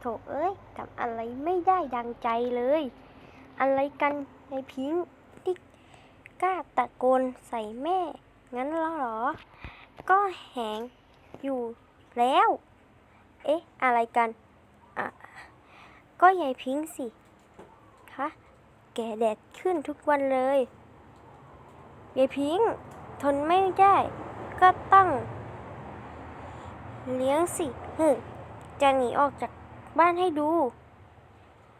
โถเอ้ยทำอะไรไม่ได้ดังใจเลย อะไรกันไอพิงที่กล้าตะโกนใส่แม่ งั้นหรอ ก็แหงอยู่แล้ว เอ๊ะ อะไรกันอะก็ยายพิงสิคะแก่แดดขึ้นทุกวันเลยยายพิงทนไม่ได้ ก็ต้อง เลี้ยงสิฮึจะหนีออกจาก บ้านให้ดู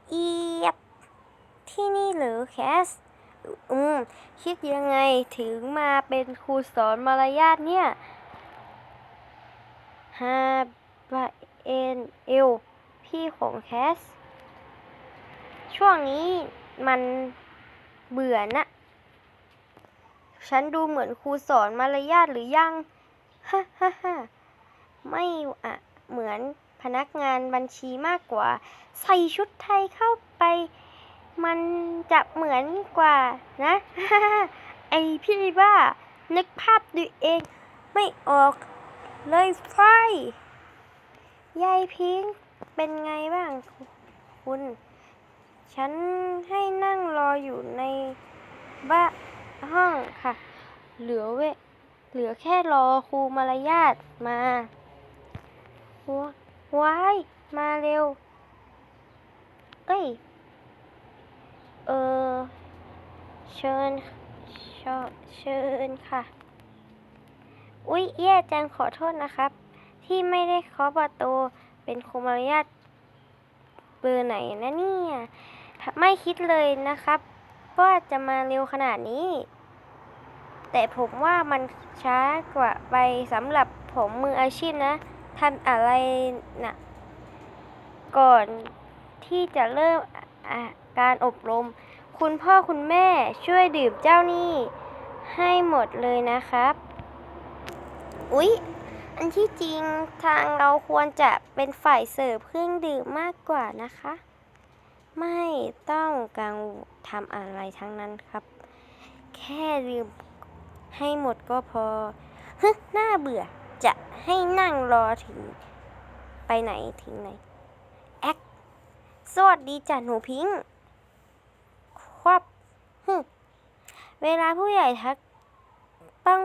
เอียบ ที่นี่เหรอแคส อืม คิดยังไงถึงมาเป็นครูสอนมารยาทเนี่ยฮาบาเอ็นเอลพี่ของแคส ช่วงนี้มันเบื่อนะฉันดูเหมือนครูสอนมารยาทหรือยัง ฮ่าฮ่าฮ่าไม่อะเหมือน พนักงานบัญชีมากกว่า ใส่ชุดไทยเข้าไป มันจะเหมือนกว่านะ ไอพี่บ้า นึกภาพดูเอง ไม่ออกเลยไฟยายพิงเป็นไงบ้างคุณ ฉันให้นั่งรออยู่ในบ้านห้องค่ะ เหลือเวเหลือแค่รอครูมารยาทมาว้า ว้าย มาเร็ว เอ้ย เออ เชิญชอเชิญค่ะ อุ๊ยแย่จังขอโทษนะครับ ที่ไม่ได้เคาะประตูเป็นครูมารยาทเบอร์ไหนนะเนี่ย ไม่คิดเลยนะครับ ว่าจะมาเร็วขนาดนี้ แต่ผมว่ามันช้ากว่าไปสำหรับผมมืออาชีพนะ ทำอะไรนะก่อนที่จะเริ่มการอบรม คุณพ่อคุณแม่ช่วยดื่มเจ้านี่ให้หมดเลยนะครับ อุ๊ย อันที่จริงทางเราควรจะเป็นฝ่ายเสิร์ฟเครื่องดื่มมากกว่านะคะ ไม่ต้องกังวลทำอะไรทั้งนั้นครับ แค่ดื่มให้หมดก็พอฮึน่าเบื่อ จะให้นั่งรอถึง ไปไหนถึงไหน แอค สวัสดีจ้ะหนูพิงค์ครับฮึเวลาผู้ใหญ่ทัก ต้อง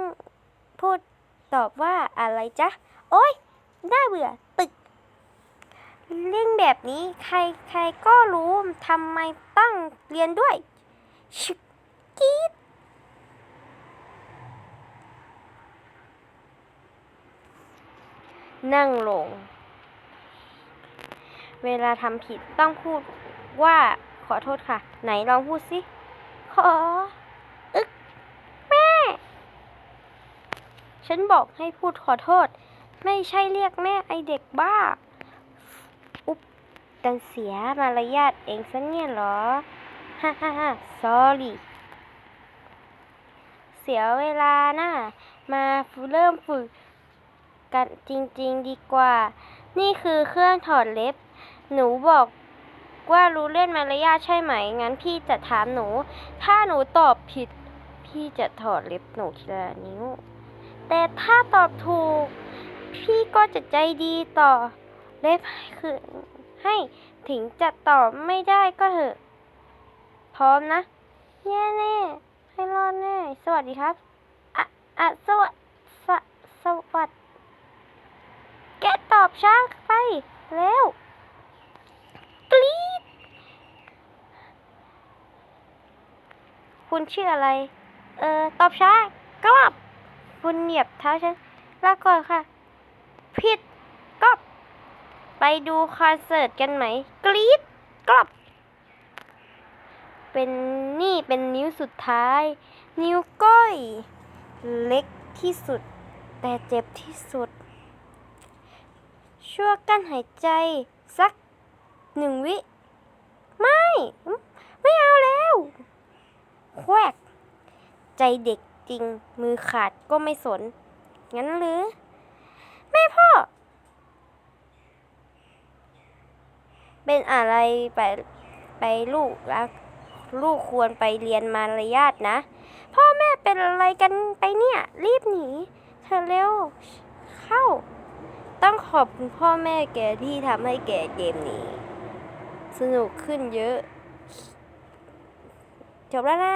พูดตอบว่าอะไรจ๊ะ โอ๊ย น่าเบื่อ ตึก เรื่องแบบนี้ใครใครก็รู้ทำไมต้องเรียนด้วยชิบกีด นั่งลง เวลาทำผิดต้องพูดว่าขอโทษค่ะ ไหนลองพูดสิ ขอ อึก แม่ ฉันบอกให้พูดขอโทษ ไม่ใช่เรียกแม่ไอเด็กบ้า อุ๊บดันเสียมารยาทเองซะเนี่ยเหรอ ฮ่าฮ่าฮ่า sorry เสียเวลาน่ะ มาเริ่มฝึก กันจริงๆดีกว่า นี่คือเครื่องถอดเล็บ หนูบอกว่ารู้เล่นมารยาทใช่ไหม งั้นพี่จะถามหนู ถ้าหนูตอบผิด พี่จะถอดเล็บหนูทีละนิ้ว แต่ถ้าตอบถูก พี่ก็จะใจดีต่อเล็บคือให้ถึงจะตอบไม่ได้ก็เถอะ พร้อมนะแย่แน่ให้รอดแน่ สวัสดีครับ อะ อะ สวัสสวัสดแกตอบช้าไปเร็วกรี๊ดคุณชื่ออะไร เออตอบช้ากลับ คุณเหยียบเท้าฉันลาก่อนค่ะ ผิดกลับ ไปดูคอนเสิร์ตกันไหม กรี๊ดกลับ เป็นนี่เป็นนิ้วสุดท้าย นิ้วก้อย เล็กที่สุด แต่เจ็บที่สุด ช่วยกั้นหายใจสักหนึ่งวิ ไม่ ไม่เอาแล้วแควกใจเด็กจริงมือขาดก็ไม่สน งั้นหรือ แม่พ่อ เป็นอะไรไปไปลูกรักลูกควรไปเรียนมารยาทนะ พ่อแม่เป็นอะไรกันไปเนี่ย รีบหนี เธอเร็ว เข้า ขอบคุณพ่อแม่แกที่ทำให้แกเกมนี้ สนุกขึ้นเยอะ จบแล้วนะ